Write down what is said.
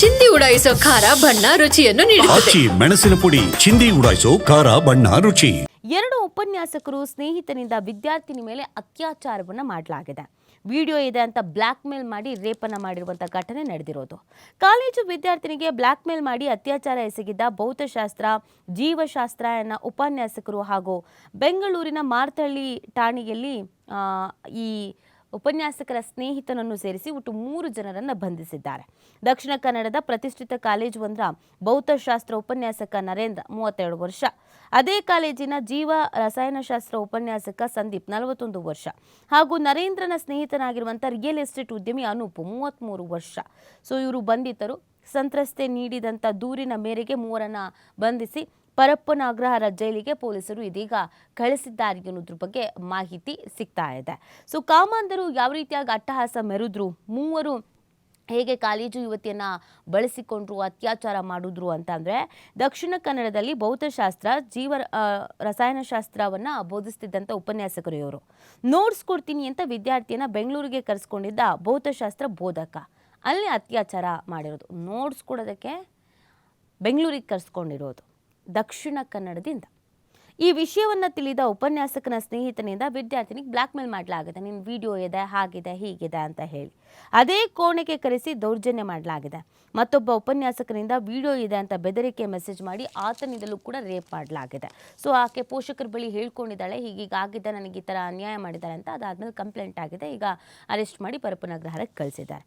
ಚಿಂದಿ ಉಡಾಯಿಸೋ ಖಾರ ಬಣ್ಣ ರುಚಿಯನ್ನು ನೀಡುತ್ತದೆ. ಆಚಿ ಮೆಣಸಿನ ಪುಡಿ ಚಿಂದಿ ಉಡಾಯಿಸೋ ಖಾರ ಬಣ್ಣ ರುಚಿ. ಎರಡು ಉಪನ್ಯಾಸಕರು ಸ್ನೇಹಿತನಿಂದ ವಿದ್ಯಾರ್ಥಿನಿ ಮೇಲೆ ಅತ್ಯಾಚಾರವನ್ನು ಮಾಡಲಾಗಿದೆ. ವಿಡಿಯೋ ಇದೆ ಅಂತ ಬ್ಲ್ಯಾಕ್ ಮೇಲ್ ಮಾಡಿ ರೇಪನ್ನು ಮಾಡಿರುವಂಥ ಘಟನೆ ನಡೆದಿರೋದು. ಕಾಲೇಜು ವಿದ್ಯಾರ್ಥಿನಿಗೆ ಬ್ಲ್ಯಾಕ್ ಮೇಲ್ ಮಾಡಿ ಅತ್ಯಾಚಾರ ಎಸಗಿದ್ದ ಭೌತಶಾಸ್ತ್ರ ಜೀವಶಾಸ್ತ್ರ ಎನ್ನ ಉಪನ್ಯಾಸಕರು ಹಾಗೂ ಬೆಂಗಳೂರಿನ ಮಾರ್ತಳ್ಳಿ ಠಾಣೆಯಲ್ಲಿ ಈ ಉಪನ್ಯಾಸಕರ ಸ್ನೇಹಿತನನ್ನು ಸೇರಿಸಿ ಒಟ್ಟು ಮೂರು ಜನರನ್ನು ಬಂಧಿಸಿದ್ದಾರೆ. ದಕ್ಷಿಣ ಕನ್ನಡದ ಪ್ರತಿಷ್ಠಿತ ಕಾಲೇಜು ಒಂದರ ಭೌತಶಾಸ್ತ್ರ ಉಪನ್ಯಾಸಕ ನರೇಂದ್ರ, ಮೂವತ್ತೆರಡು ವರ್ಷ. ಅದೇ ಕಾಲೇಜಿನ ಜೀವ ರಸಾಯನಶಾಸ್ತ್ರ ಉಪನ್ಯಾಸಕ ಸಂದೀಪ್, ನಲವತ್ತೊಂದು ವರ್ಷ. ಹಾಗೂ ನರೇಂದ್ರನ ಸ್ನೇಹಿತನಾಗಿರುವಂಥ ರಿಯಲ್ ಎಸ್ಟೇಟ್ ಉದ್ಯಮಿ ಅನೂಪ್ ಮೂವತ್ತ್ಮೂರು ವರ್ಷ. ಸೊ, ಇವರು ಬಂಧಿತರು. ಸಂತ್ರಸ್ತೆ ನೀಡಿದಂಥ ದೂರಿನ ಮೇರೆಗೆ ಮೂವರನ್ನ ಬಂಧಿಸಿ ಪರಪ್ಪನ ಅಗ್ರಹಾರ ಜೈಲಿಗೆ ಪೊಲೀಸರು ಇದೀಗ ಕಳಿಸಿದ್ದಾರೆ ಅನ್ನೋದ್ರ ಬಗ್ಗೆ ಮಾಹಿತಿ ಸಿಗ್ತಾ ಇದೆ. ಸೊ ಕಾಮಾಂಧರು ಯಾವ ರೀತಿಯಾಗಿ ಅಟ್ಟಹಾಸ ಮೆರೆದ್ರು? ಮೂವರು ಹೇಗೆ ಕಾಲೇಜು ಯುವತಿಯನ್ನು ಬಳಸಿಕೊಂಡ್ರು, ಅತ್ಯಾಚಾರ ಮಾಡಿದ್ರು ಅಂತಂದರೆ ದಕ್ಷಿಣ ಕನ್ನಡದಲ್ಲಿ ಭೌತಶಾಸ್ತ್ರ, ಜೀವ ರಸಾಯನಶಾಸ್ತ್ರವನ್ನು ಬೋಧಿಸ್ತಿದ್ದಂಥ ಉಪನ್ಯಾಸಕರು ಇವರು. ನೋಟ್ಸ್ ಕೊಡ್ತೀನಿ ಅಂತ ವಿದ್ಯಾರ್ಥಿಯನ್ನು ಬೆಂಗಳೂರಿಗೆ ಕರೆಸ್ಕೊಂಡಿದ್ದ ಭೌತಶಾಸ್ತ್ರ ಬೋಧಕ. ಅಲ್ಲಿ ಅತ್ಯಾಚಾರ ಮಾಡಿರೋದು. ನೋಟ್ಸ್ ಕೊಡೋದಕ್ಕೆ ಬೆಂಗಳೂರಿಗೆ ಕರೆಸ್ಕೊಂಡಿರೋದು, ದಕ್ಷಿಣ ಕನ್ನಡದಿಂದ. ಈ ವಿಷಯವನ್ನು ತಿಳಿದ ಉಪನ್ಯಾಸಕನ ಸ್ನೇಹಿತನಿಂದ ವಿದ್ಯಾರ್ಥಿನಿಗೆ ಬ್ಲ್ಯಾಕ್ ಮೇಲ್ ಮಾಡಲಾಗಿದೆ. ನಿನ್ನ ವಿಡಿಯೋ ಇದೆ, ಹಾಗಿದೆ, ಹೀಗಿದೆ ಅಂತ ಹೇಳಿ. ಅದೇ ಕೋಣೆಗೆ ಕರೆಸಿ ದೌರ್ಜನ್ಯ ಮಾಡಲಾಗಿದೆ. ಮತ್ತೊಬ್ಬ ಉಪನ್ಯಾಸಕನಿಂದ ವಿಡಿಯೋ ಇದೆ ಅಂತ ಬೆದರಿಕೆ ಮೆಸೇಜ್ ಮಾಡಿ ಆತನಿಂದಲೂ ಕೂಡ ರೇಪ್ ಮಾಡಲಾಗಿದೆ. ಸೊ ಆಕೆ ಪೋಷಕರ ಬಳಿ ಹೇಳ್ಕೊಂಡಿದ್ದಾಳೆ, ಹೀಗೀಗ ಆಗಿದೆ, ನನಗೆ ಈ ಥರ ಅನ್ಯಾಯ ಮಾಡಿದ್ದಾರೆ ಅಂತ ಅದಾದಮೇಲೆ ಕಂಪ್ಲೇಂಟ್ ಆಗಿದೆ. ಈಗ ಅರೆಸ್ಟ್ ಮಾಡಿ ಪರಪ್ಪನಗ್ರಹಕ್ಕೆ ಕಳಿಸಿದ್ದಾರೆ.